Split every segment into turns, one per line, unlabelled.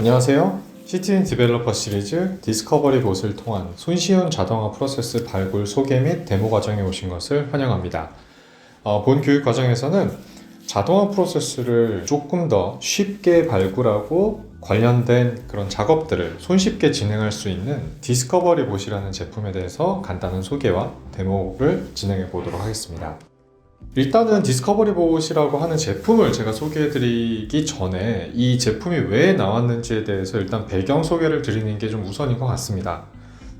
안녕하세요. 시티즌 디벨로퍼 시리즈 디스커버리 봇을 통한 손쉬운 자동화 프로세스 발굴 소개 및 데모 과정에 오신 것을 환영합니다. 어, 본 교육 과정에서는 자동화 프로세스를 조금 더 쉽게 발굴하고 관련된 그런 작업들을 손쉽게 진행할 수 있는 디스커버리 봇이라는 제품에 대해서 간단한 소개와 데모를 진행해 보도록 하겠습니다. 일단은 디스커버리 봇이라고 하는 제품을 제가 소개해 드리기 전에 이 제품이 왜 나왔는지에 대해서 일단 배경 소개를 드리는 게 좀 우선인 것 같습니다.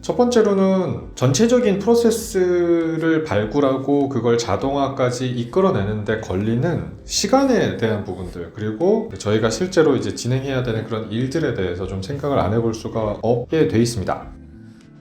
첫 번째로는 전체적인 프로세스를 발굴하고 그걸 자동화까지 이끌어내는데 걸리는 시간에 대한 부분들 그리고 저희가 실제로 이제 진행해야 되는 그런 일들에 대해서 좀 생각을 안 해볼 수가 없게 돼 있습니다.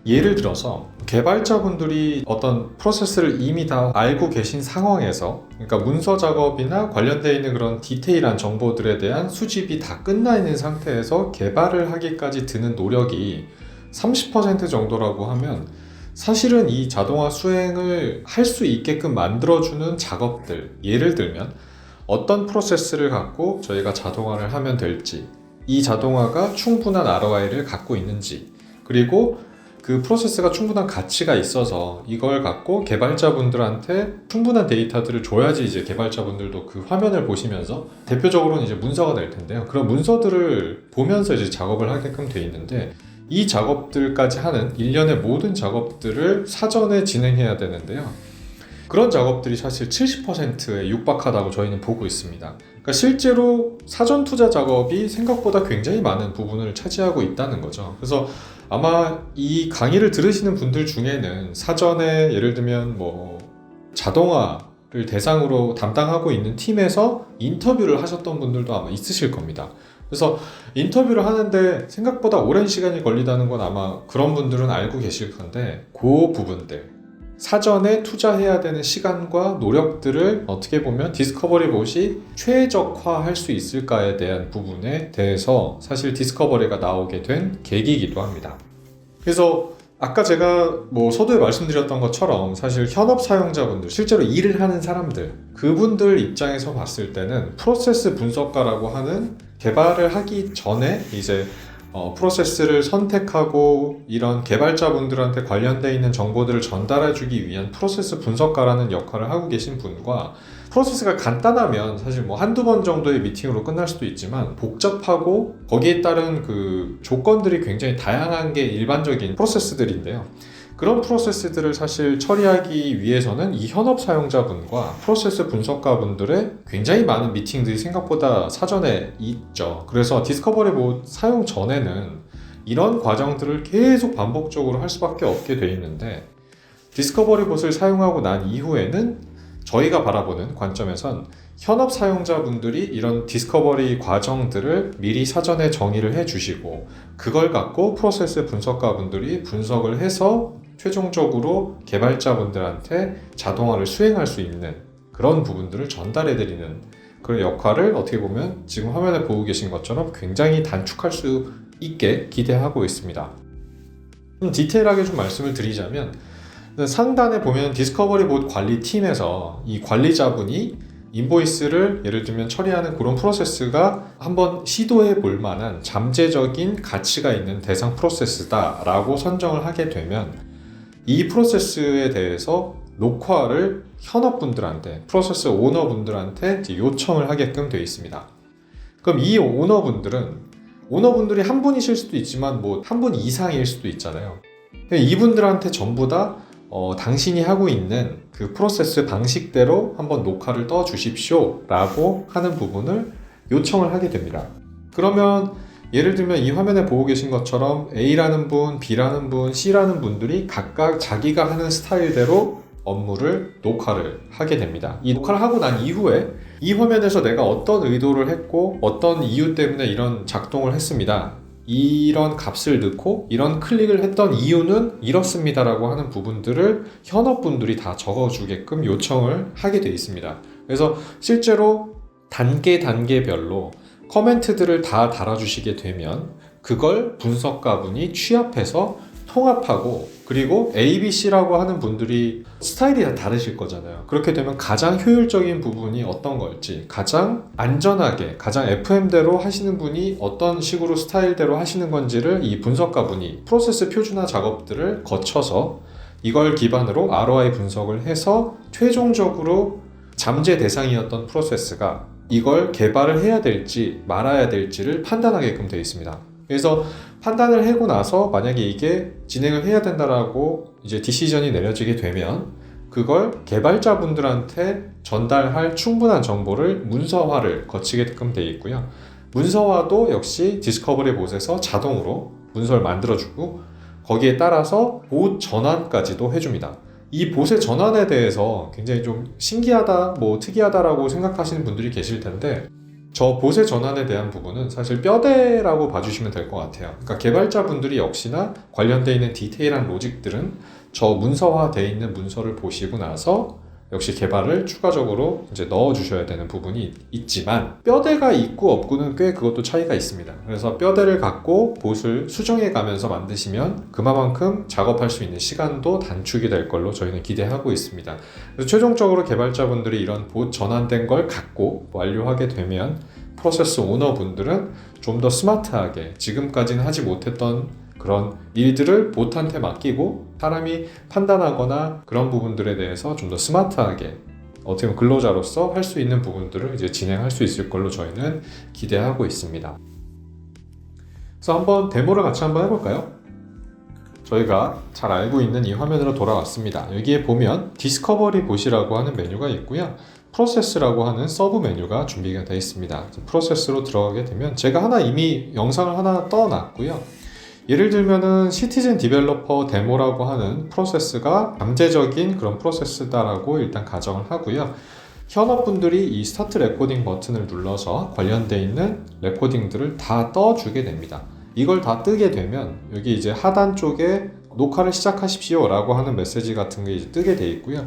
예를 들어서 개발자분들이 어떤 프로세스를 이미 다 알고 계신 상황에서 그러니까 문서 작업이나 관련되어 있는 그런 디테일한 정보들에 대한 수집이 다 끝나 있는 상태에서 개발을 하기까지 드는 노력이 30% 정도라고 하면 사실은 이 자동화 수행을 할 수 있게끔 만들어주는 작업들 예를 들면 어떤 프로세스를 갖고 저희가 자동화를 하면 될지 이 자동화가 충분한 ROI를 갖고 있는지 그리고 그 프로세스가 충분한 가치가 있어서 이걸 갖고 개발자분들한테 충분한 데이터들을 줘야지 이제 개발자분들도 그 화면을 보시면서 대표적으로는 이제 문서가 될 텐데요. 그런 문서들을 보면서 이제 작업을 하게끔 돼 있는데 이 작업들까지 하는 일련의 모든 작업들을 사전에 진행해야 되는데요. 그런 작업들이 사실 70%에 육박하다고 저희는 보고 있습니다. 그러니까 실제로 사전 투자 작업이 생각보다 굉장히 많은 부분을 차지하고 있다는 거죠. 그래서 아마 이 강의를 들으시는 분들 중에는 사전에 예를 들면 뭐 자동화를 대상으로 담당하고 있는 팀에서 인터뷰를 하셨던 분들도 아마 있으실 겁니다. 그래서 인터뷰를 하는데 생각보다 오랜 시간이 걸리다는 건 아마 그런 분들은 알고 계실 건데 그 부분들 사전에 투자해야 되는 시간과 노력들을 어떻게 보면 디스커버리 봇이 최적화할 수 있을까에 대한 부분에 대해서 사실 디스커버리가 나오게 된 계기이기도 합니다. 그래서 아까 제가 뭐 서두에 말씀드렸던 것처럼 사실 현업 사용자분들, 실제로 일을 하는 사람들, 그분들 입장에서 봤을 때는 프로세스 분석가라고 하는 개발을 하기 전에 이제 어, 프로세스를 선택하고 이런 개발자분들한테 관련되어 있는 정보들을 전달해주기 위한 프로세스 분석가라는 역할을 하고 계신 분과 프로세스가 간단하면 사실 뭐 한두 번 정도의 미팅으로 끝날 수도 있지만 복잡하고 거기에 따른 그 조건들이 굉장히 다양한 게 일반적인 프로세스들인데요. 그런 프로세스들을 사실 처리하기 위해서는 이 현업 사용자분과 프로세스 분석가분들의 굉장히 많은 미팅들이 생각보다 사전에 있죠. 그래서 디스커버리 봇 사용 전에는 이런 과정들을 계속 반복적으로 할 수밖에 없게 돼 있는데 디스커버리 봇을 사용하고 난 이후에는 저희가 바라보는 관점에선 현업 사용자분들이 이런 디스커버리 과정들을 미리 사전에 정의를 해 주시고 그걸 갖고 프로세스 분석가분들이 분석을 해서 최종적으로 개발자분들한테 자동화를 수행할 수 있는 그런 부분들을 전달해 드리는 그런 역할을 어떻게 보면 지금 화면에 보고 계신 것처럼 굉장히 단축할 수 있게 기대하고 있습니다. 좀 디테일하게 좀 말씀을 드리자면 상단에 보면 디스커버리 봇 관리 팀에서 이 관리자분이 인보이스를 예를 들면 처리하는 그런 프로세스가 한번 시도해 볼 만한 잠재적인 가치가 있는 대상 프로세스다라고 선정을 하게 되면 이 프로세스에 대해서 녹화를 현업분들한테 프로세스 오너분들한테 요청을 하게끔 되어 있습니다. 그럼 이 오너분들은 오너분들이 한 분이실 수도 있지만 뭐 한 분 이상일 수도 있잖아요. 이분들한테 전부 다 어, 당신이 하고 있는 그 프로세스 방식대로 한번 녹화를 떠 주십시오 라고 하는 부분을 요청을 하게 됩니다. 그러면 예를 들면 이 화면에 보고 계신 것처럼 A라는 분, B라는 분, C라는 분들이 각각 자기가 하는 스타일대로 업무를 녹화를 하게 됩니다. 이 녹화를 하고 난 이후에 이 화면에서 내가 어떤 의도를 했고 어떤 이유 때문에 이런 작동을 했습니다. 이런 값을 넣고 이런 클릭을 했던 이유는 이렇습니다라고 하는 부분들을 현업분들이 다 적어주게끔 요청을 하게 되어 있습니다. 그래서 실제로 단계 단계별로 커멘트들을 다 달아주시게 되면 그걸 분석가분이 취합해서 통합하고 그리고 A, B, C라고 하는 분들이 스타일이 다 다르실 거잖아요. 그렇게 되면 가장 효율적인 부분이 어떤 걸지, 가장 안전하게, 가장 FM대로 하시는 분이 어떤 식으로 스타일대로 하시는 건지를 이 분석가 분이 프로세스 표준화 작업들을 거쳐서 이걸 기반으로 ROI 분석을 해서 최종적으로 잠재 대상이었던 프로세스가 이걸 개발을 해야 될지 말아야 될지를 판단하게끔 되어 있습니다. 그래서 판단을 하고 나서 만약에 이게 진행을 해야 된다라고 이제 디시전이 내려지게 되면 그걸 개발자분들한테 전달할 충분한 정보를 문서화를 거치게끔 되어 있고요. 문서화도 역시 디스커버리 봇에서 자동으로 문서를 만들어주고 거기에 따라서 봇 전환까지도 해줍니다. 이 봇의 전환에 대해서 굉장히 좀 신기하다, 뭐 특이하다라고 생각하시는 분들이 계실 텐데 저 봇의 전환에 대한 부분은 사실 뼈대라고 봐주시면 될 것 같아요. 그러니까 개발자분들이 역시나 관련되어 있는 디테일한 로직들은 저 문서화되어 있는 문서를 보시고 나서 역시 개발을 추가적으로 이제 넣어 주셔야 되는 부분이 있지만 뼈대가 있고 없고는 꽤 그것도 차이가 있습니다. 그래서 뼈대를 갖고 봇을 수정해 가면서 만드시면 그만큼 작업할 수 있는 시간도 단축이 될 걸로 저희는 기대하고 있습니다. 최종적으로 개발자분들이 이런 봇 전환된 걸 갖고 완료하게 되면 프로세스 오너 분들은 좀 더 스마트하게 지금까지는 하지 못했던 그런 일들을 봇한테 맡기고 사람이 판단하거나 그런 부분들에 대해서 좀 더 스마트하게 어떻게 보면 근로자로서 할 수 있는 부분들을 이제 진행할 수 있을 걸로 저희는 기대하고 있습니다. 그래서 한번 데모를 같이 한번 해볼까요? 저희가 잘 알고 있는 이 화면으로 돌아왔습니다. 여기에 보면 디스커버리 봇이라고 하는 메뉴가 있고요. 프로세스라고 하는 서브 메뉴가 준비가 되어 있습니다. 프로세스로 들어가게 되면 제가 하나 이미 영상을 하나 떠놨고요. 예를 들면은 시티즌 디벨로퍼 데모라고 하는 프로세스가 잠재적인 그런 프로세스다라고 일단 가정을 하고요. 현업분들이 이 스타트 레코딩 버튼을 눌러서 관련되어 있는 레코딩들을 다 떠주게 됩니다. 이걸 다 뜨게 되면 여기 이제 하단 쪽에 녹화를 시작하십시오 라고 하는 메시지 같은 게 이제 뜨게 돼 있고요.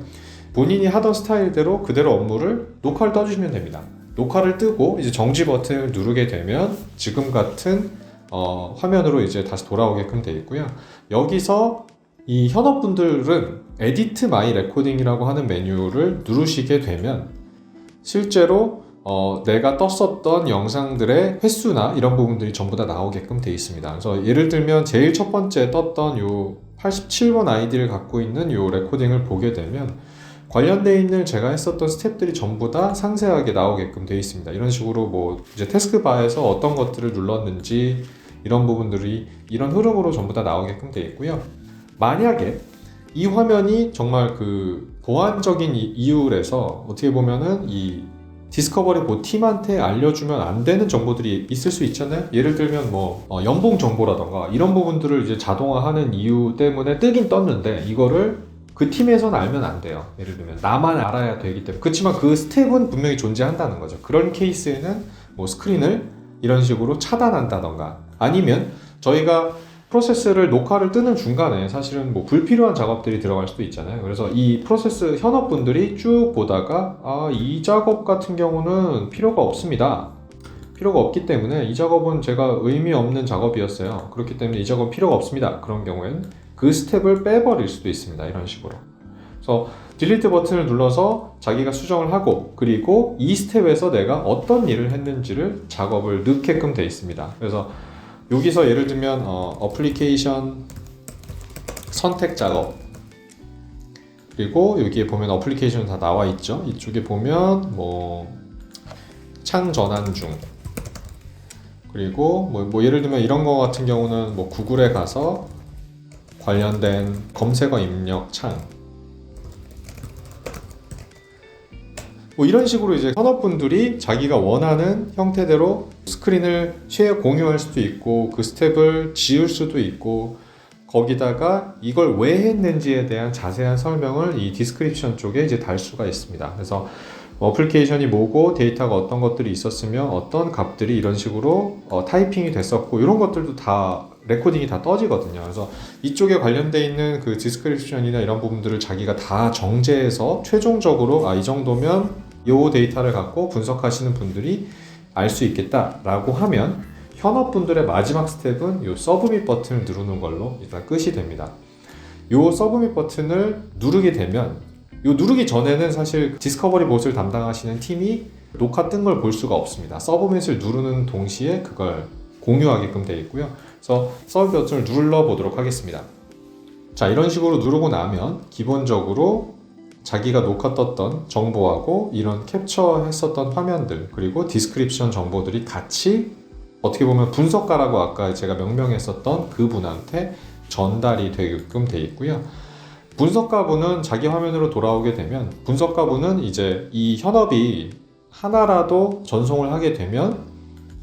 본인이 하던 스타일대로 그대로 업무를 녹화를 떠주시면 됩니다. 녹화를 뜨고 이제 정지 버튼을 누르게 되면 지금 같은 어, 화면으로 이제 다시 돌아오게끔 되어 있고요. 여기서 이 현업분들은 에디트 마이 레코딩이라고 하는 메뉴를 누르시게 되면 실제로 어, 내가 떴었던 영상들의 횟수나 이런 부분들이 전부 다 나오게끔 되어 있습니다. 그래서 예를 들면 제일 첫 번째 떴던 요 87번 아이디를 갖고 있는 요 레코딩을 보게 되면 관련되어 있는 제가 했었던 스텝들이 전부 다 상세하게 나오게끔 되어 있습니다. 이런 식으로 뭐 이제 태스크바에서 어떤 것들을 눌렀는지 이런 부분들이 이런 흐름으로 전부 다 나오게끔 되어 있고요. 만약에 이 화면이 정말 그 보안적인 이- 이유에서 어떻게 보면은 이 디스커버리 보 팀한테 알려주면 안 되는 정보들이 있을 수 있잖아요. 예를 들면 뭐 어, 연봉 정보라던가 이런 부분들을 이제 자동화하는 이유 때문에 뜨긴 떴는데 이거를 그 팀에서는 알면 안 돼요. 예를 들면 나만 알아야 되기 때문에 그렇지만 그 스텝은 분명히 존재한다는 거죠. 그런 케이스에는 뭐 스크린을 이런 식으로 차단한다던가 아니면 저희가 프로세스를 녹화를 뜨는 중간에 사실은 뭐 불필요한 작업들이 들어갈 수도 있잖아요. 그래서 이 프로세스 현업분들이 쭉 보다가 아, 이 작업 같은 경우는 필요가 없습니다. 필요가 없기 때문에 이 작업은 제가 의미 없는 작업이었어요. 그렇기 때문에 이 작업은 필요가 없습니다. 그런 경우에는 그 스텝을 빼버릴 수도 있습니다. 이런 식으로. 그래서 딜리트 버튼을 눌러서 자기가 수정을 하고 그리고 이 스텝에서 내가 어떤 일을 했는지를 작업을 넣게끔 되어 있습니다. 그래서 여기서 예를 들면 어, 어플리케이션 선택 작업. 그리고 여기에 보면 어플리케이션 다 나와 있죠. 이쪽에 보면 뭐 창 전환 중. 그리고 뭐, 뭐 예를 들면 이런 거 같은 경우는 뭐 구글에 가서 관련된 검색어 입력 창 뭐 이런 식으로 이제 현업분들이 자기가 원하는 형태대로 스크린을 쉐어 공유할 수도 있고 그 스텝을 지울 수도 있고 거기다가 이걸 왜 했는지에 대한 자세한 설명을 이 디스크립션 쪽에 이제 달 수가 있습니다. 그래서 어플리케이션이 뭐고 데이터가 어떤 것들이 있었으면 어떤 값들이 이런 식으로 어, 타이핑이 됐었고 이런 것들도 다 레코딩이 다 떠지거든요. 그래서 이쪽에 관련돼 있는 그 디스크립션이나 이런 부분들을 자기가 다 정제해서 최종적으로 아 이 정도면 요 데이터를 갖고 분석하시는 분들이 알 수 있겠다라고 하면 현업분들의 마지막 스텝은 요 서브밋 버튼을 누르는 걸로 일단 끝이 됩니다. 요 서브밋 버튼을 누르게 되면 요 누르기 전에는 사실 디스커버리 봇을 담당하시는 팀이 녹화 뜬 걸 볼 수가 없습니다. 서브밋을 누르는 동시에 그걸 공유하게끔 되어 있고요. 그래서 서브 버튼을 눌러 보도록 하겠습니다. 자, 이런 식으로 누르고 나면 기본적으로 자기가 녹화 떴던 정보하고 이런 캡처했었던 화면들 그리고 디스크립션 정보들이 같이 어떻게 보면 분석가라고 아까 제가 명명했었던 그분한테 전달이 되게끔 돼 있고요. 분석가분은 자기 화면으로 돌아오게 되면 분석가분은 이제 이 현업이 하나라도 전송을 하게 되면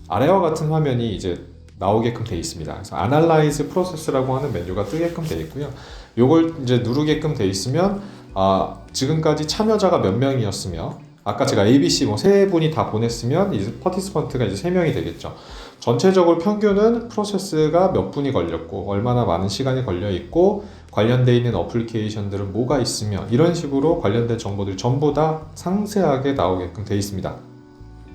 아래와 같은 화면이 이제 나오게끔 돼 있습니다. 그래서 Analyze Process라고 하는 메뉴가 뜨게끔 돼 있고요. 요걸 이제 누르게끔 돼 있으면 아, 지금까지 참여자가 몇 명이었으며 아까 제가 ABC 뭐 세 분이 다 보냈으면 이제 파티스펀트가 이제 세 명이 되겠죠. 전체적으로 평균은 프로세스가 몇 분이 걸렸고 얼마나 많은 시간이 걸려 있고 관련돼 있는 어플리케이션들은 뭐가 있으며 이런 식으로 관련된 정보들이 전부 다 상세하게 나오게끔 돼 있습니다.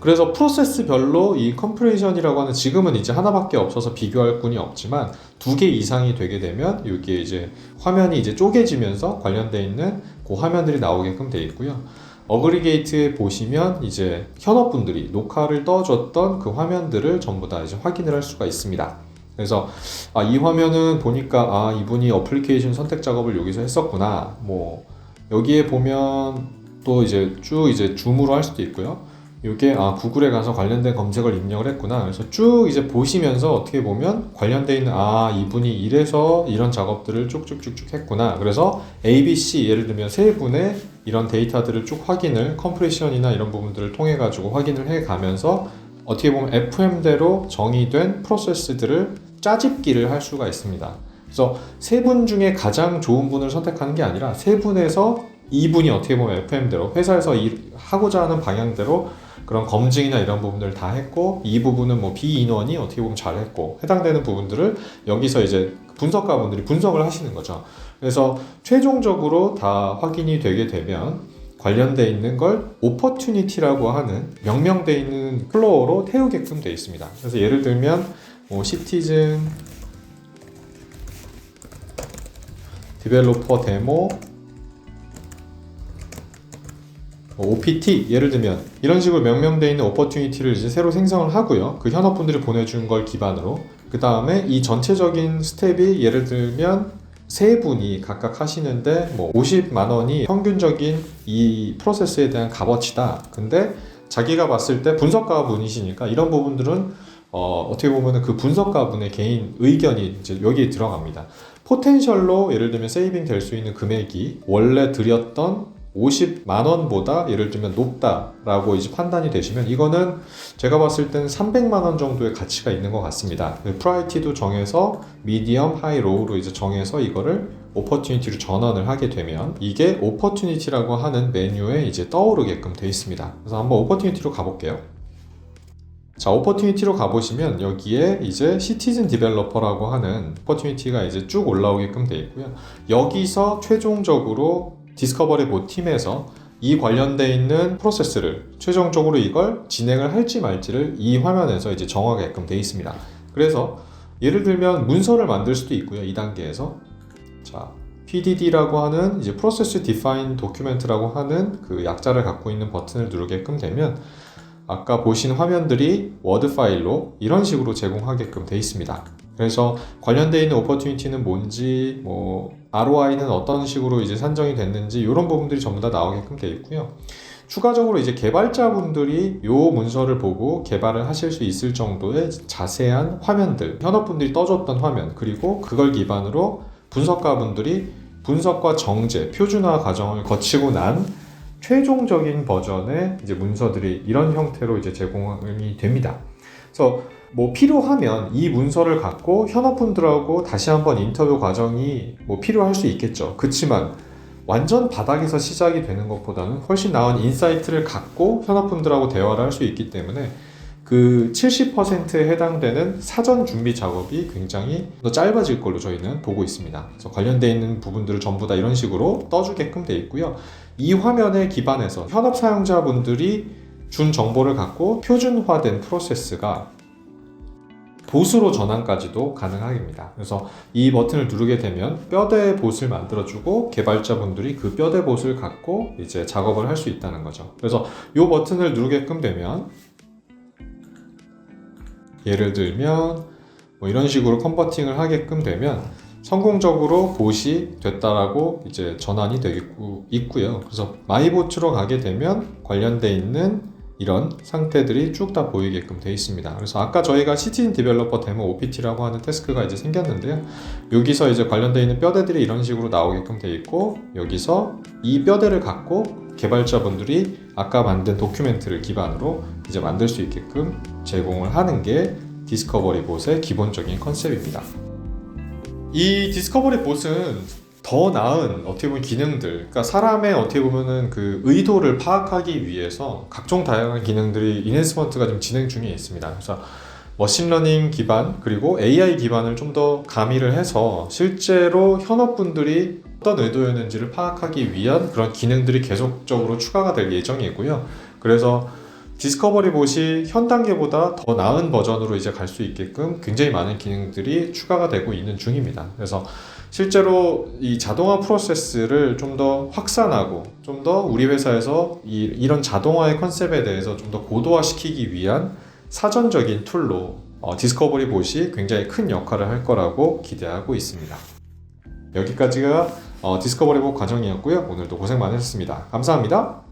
그래서 프로세스별로 이 컴프레이션이라고 하는 지금은 이제 하나밖에 없어서 비교할 군이 없지만 두 개 이상이 되게 되면 여기에 이제 화면이 이제 쪼개지면서 관련돼 있는 그 화면들이 나오게끔 돼 있고요. 어그리게이트에 보시면 이제 현업분들이 녹화를 떠줬던 그 화면들을 전부 다 이제 확인을 할 수가 있습니다. 그래서 아, 이 화면은 보니까 아 이분이 어플리케이션 선택 작업을 여기서 했었구나. 뭐 여기에 보면 또 이제 쭉 이제 줌으로 할 수도 있고요. 이게 아 구글에 가서 관련된 검색을 입력을 했구나. 그래서 쭉 이제 보시면서 어떻게 보면 관련돼 있는 아 이분이 이래서 이런 작업들을 쭉쭉쭉쭉 했구나. 그래서 ABC 예를 들면 세 분의 이런 데이터들을 쭉 확인을 컴프레션이나 이런 부분들을 통해 가지고 확인을 해 가면서 어떻게 보면 FM대로 정의된 프로세스들을 짜집기를 할 수가 있습니다. 그래서 세 분 중에 가장 좋은 분을 선택하는 게 아니라 세 분에서 이분이 어떻게 보면 FM대로 회사에서 일, 하고자 하는 방향대로 그런 검증이나 이런 부분들을 다 했고 이 부분은 뭐 비인원이 어떻게 보면 잘했고 해당되는 부분들을 여기서 이제 분석가분들이 분석을 하시는 거죠. 그래서 최종적으로 다 확인이 되게 되면 관련돼 있는 걸 오퍼튜니티라고 하는 명명돼 있는 플로어로 태우게끔 되어 있습니다. 그래서 예를 들면 뭐 시티즌 디벨로퍼 데모 OPT 예를 들면 이런 식으로 명명되어 있는 오퍼튜니티를 이제 새로 생성을 하고요. 그 현업분들이 보내준 걸 기반으로 그 다음에 이 전체적인 스텝이 예를 들면 세 분이 각각 하시는데 뭐 50만 원이 평균적인 이 프로세스에 대한 값어치다. 근데 자기가 봤을 때 분석가 분이시니까 이런 부분들은 어, 어떻게 보면 그 분석가 분의 개인 의견이 이제 여기에 들어갑니다. 포텐셜로 예를 들면 세이빙 될 수 있는 금액이 원래 드렸던 50만 원보다 예를 들면 높다라고 이제 판단이 되시면 이거는 제가 봤을 때는 300만 원 정도의 가치가 있는 것 같습니다. 프라이티도 정해서 미디엄, 하이, 로우로 이제 정해서 이거를 오퍼튜니티로 전환을 하게 되면 이게 오퍼튜니티라고 하는 메뉴에 이제 떠오르게끔 되어 있습니다. 그래서 한번 오퍼튜니티로 가볼게요. 자, 오퍼튜니티로 가보시면 여기에 이제 시티즌 디벨로퍼라고 하는 오퍼튜니티가 이제 쭉 올라오게끔 되어 있고요. 여기서 최종적으로 디스커버리 보 팀에서 이 관련돼 있는 프로세스를 최종적으로 이걸 진행을 할지 말지를 이 화면에서 이제 정하게끔 되어 있습니다. 그래서 예를 들면 문서를 만들 수도 있고요. 이 단계에서 자 PDD라고 하는 이제 Process Define Document라고 하는 그 약자를 갖고 있는 버튼을 누르게끔 되면 아까 보신 화면들이 워드 파일로 이런 식으로 제공하게끔 되어 있습니다. 그래서 관련되어 있는 오퍼튜니티는 뭔지, 뭐 ROI는 어떤 식으로 이제 산정이 됐는지 이런 부분들이 전부 다 나오게끔 되어 있고요. 추가적으로 이제 개발자분들이 이 문서를 보고 개발을 하실 수 있을 정도의 자세한 화면들, 현업분들이 떠줬던 화면, 그리고 그걸 기반으로 분석가분들이 분석과 정제, 표준화 과정을 거치고 난 최종적인 버전의 이제 문서들이 이런 형태로 이제 제공이 됩니다. 그래서 뭐 필요하면 이 문서를 갖고 현업분들하고 다시 한번 인터뷰 과정이 뭐 필요할 수 있겠죠. 그렇지만 완전 바닥에서 시작이 되는 것보다는 훨씬 나은 인사이트를 갖고 현업분들하고 대화를 할 수 있기 때문에 그 70%에 해당되는 사전 준비 작업이 굉장히 더 짧아질 걸로 저희는 보고 있습니다. 그래서 관련되어 있는 부분들을 전부 다 이런 식으로 떠주게끔 되어 있고요. 이 화면에 기반해서 현업 사용자분들이 준 정보를 갖고 표준화된 프로세스가 봇으로 전환까지도 가능합니다. 그래서 이 버튼을 누르게 되면 뼈대 봇을 만들어주고 개발자분들이 그 뼈대 봇을 갖고 이제 작업을 할 수 있다는 거죠. 그래서 이 버튼을 누르게끔 되면 예를 들면 뭐 이런 식으로 컨버팅을 하게끔 되면 성공적으로 봇이 됐다라고 이제 전환이 되고 있고요. 그래서 마이보트로 가게 되면 관련돼 있는 이런 상태들이 쭉 다 보이게끔 되어 있습니다. 그래서 아까 저희가 시티인 디벨로퍼 데모 OPT라고 하는 태스크가 이제 생겼는데요. 여기서 이제 관련돼 있는 뼈대들이 이런 식으로 나오게끔 되어 있고 여기서 이 뼈대를 갖고 개발자분들이 아까 만든 도큐멘트를 기반으로 이제 만들 수 있게끔 제공을 하는 게 디스커버리 봇의 기본적인 컨셉입니다. 이 디스커버리 봇은 더 나은 어떻게 보면 기능들, 그러니까 사람의 어떻게 보면은 그 의도를 파악하기 위해서 각종 다양한 기능들이 인핸스먼트가 좀 진행 중에 있습니다. 그래서 머신러닝 기반 그리고 AI 기반을 좀 더 가미를 해서 실제로 현업분들이 어떤 의도였는지를 파악하기 위한 그런 기능들이 계속적으로 추가가 될 예정이고요. 그래서 디스커버리 봇이 현 단계보다 더 나은 버전으로 이제 갈 수 있게끔 굉장히 많은 기능들이 추가가 되고 있는 중입니다. 그래서 실제로 이 자동화 프로세스를 좀 더 확산하고 좀 더 우리 회사에서 이, 이런 자동화의 컨셉에 대해서 좀 더 고도화시키기 위한 사전적인 툴로 어, 디스커버리 봇이 굉장히 큰 역할을 할 거라고 기대하고 있습니다. 여기까지가 어, 디스커버리 봇 과정이었고요. 오늘도 고생 많으셨습니다. 감사합니다.